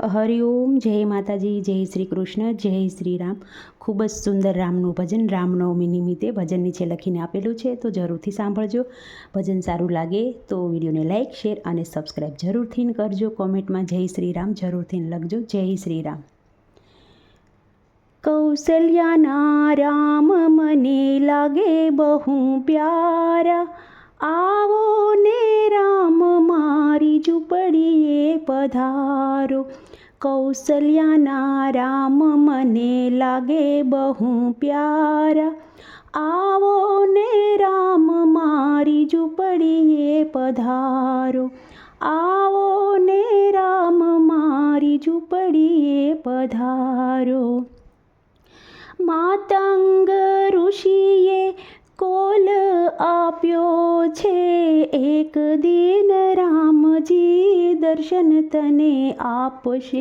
હરિઓમ જય માતાજી, જય શ્રી કૃષ્ણ, જય શ્રી રામ. ખૂબ જ સુંદર રામનું ભજન રામનવમી નિમિત્તે ભજન નીચે લખીને આપેલું છે, તો જરૂરથી સાંભળજો. ભજન સારું લાગે તો વિડીયોને લાઇક શેર અને સબસ્ક્રાઈબ જરૂરથી કરજો. કોમેન્ટમાં જય શ્રી રામ જરૂરથી લખજો. જય શ્રી રામ. કૌશલ્યાના રામ મને લાગે બહુ પ્યારા. આવો ને રામ, મારી ઝૂંપડીએ પધારો કૌશલ્યાના રામ મને લાગે બહુ પ્યારા. આવો ને રામ મારી ઝૂંપડીએ પધારો. આવો ને રામ મારી ઝૂંપડીએ પધારો. માતંગ ઋષિએ કોલ આપ્યો છે, એક દિન રામજી દર્શન તને આપશે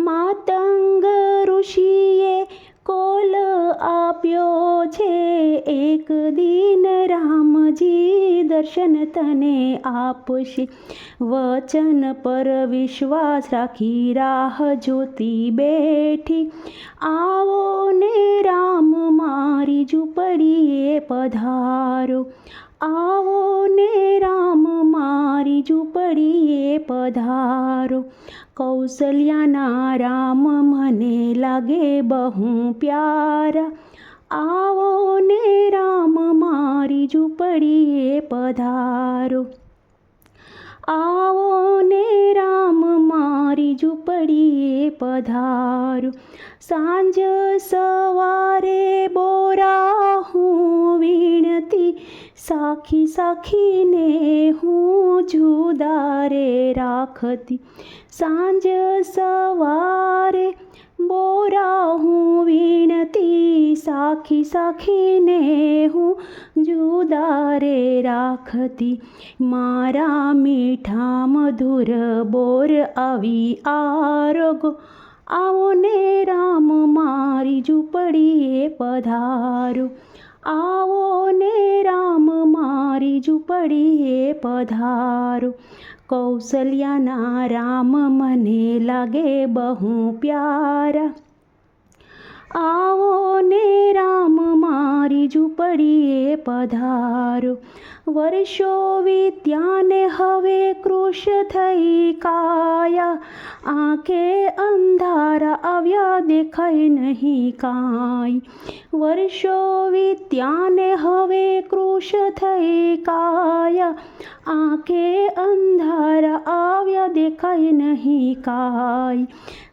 માતંગ ઋષિએ કોલ આપ્યો છે એક દિન રામજી દર્શન તને આપશે વચન પર વિશ્વાસ રાખી રાહ જોતી બેઠી આવો ને રામ મારી ઝૂંપડીએ પધારો આવો ને રામ ઝૂંપડીએ પધારો. કૌશલ્યાના રામ મને લાગે બહુ પ્યારા. આવો ને રામ, મારી ઝૂંપડીએ પધારો. આવો ને રામ, મારી ઝૂંપડીએ પધારો. સાંજ સવારે સાખી સાખીને હું જુદારે રાખતી. સાંજ સવારે બોરા હું વીણતી. સાખી સાખીને હું જુદારે રાખતી. મારા મીઠા મધુર બોર આવી આરોગો. આવો ને રામ મારી ઝૂંપડીએ પધારો. આવો ને રામ, મારી ઝૂંપડીએ પધારો. કૌશલ્યાના રામ, મને લાગે બહુ પ્યારા. આવો ને રામ, મારી ઝૂંપડીએ પધારો. વર્ષો વિદ્યાને હવે કૃશ થઈ કાયા. આંખે અંધારા આવ્યા દેખાય નહીં કાંઈ. વર્ષો વિત્યાને હવે કૃશ થઈ કાયા આંખે અંધારા આવ્યા દેખાય નહીં કાય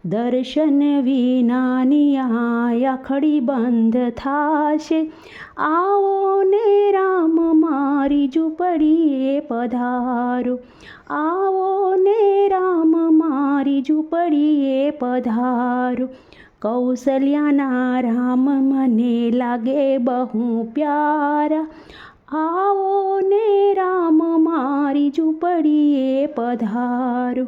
દર્શન વિનાની આયા ખડી બંધ થાશે આવો ને રામ મારી ઝૂંપડીએ પધારો આવો ને રામ મારી ઝૂંપડીએ પધારો કૌશલ્યાના રામ મને લાગે બહુ પ્યારા. આવો ને રામ મારી ઝૂંપડીએ પધારો.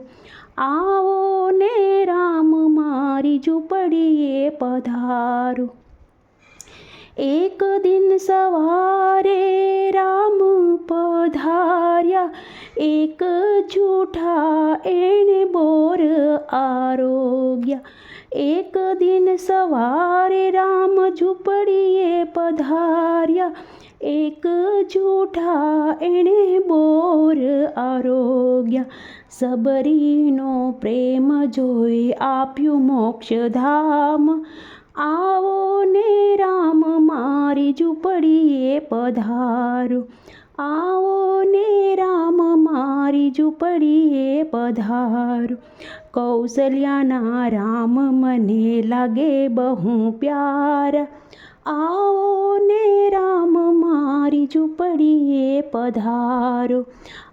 આવો ને રામ મારી ઝૂંપડીએ પધારો. એક દિન સવારે રામ પધાર્યા. એક જૂઠા એણે બોર આરોગ્યા. એક દિન સવારે રામ ઝૂંપડીએ પધાર્યા. એક જૂઠા એણે બોર આરોગ્યા. સબરીનો પ્રેમ જોઈ આપ્યું મોક્ષધામ. આવો ને રામ, મારી ઝૂંપડીએ પધારો. આવો ને રામ મારી ઝૂંપડીએ પધારો. કૌશલ્યાના રામ મને લાગે બહુ પ્યારા. આવો ને રામ મારી ઝૂંપડીએ પધારો.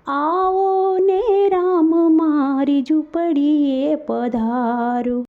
આવો ને રામ મારી ઝૂંપડીએ પધારો.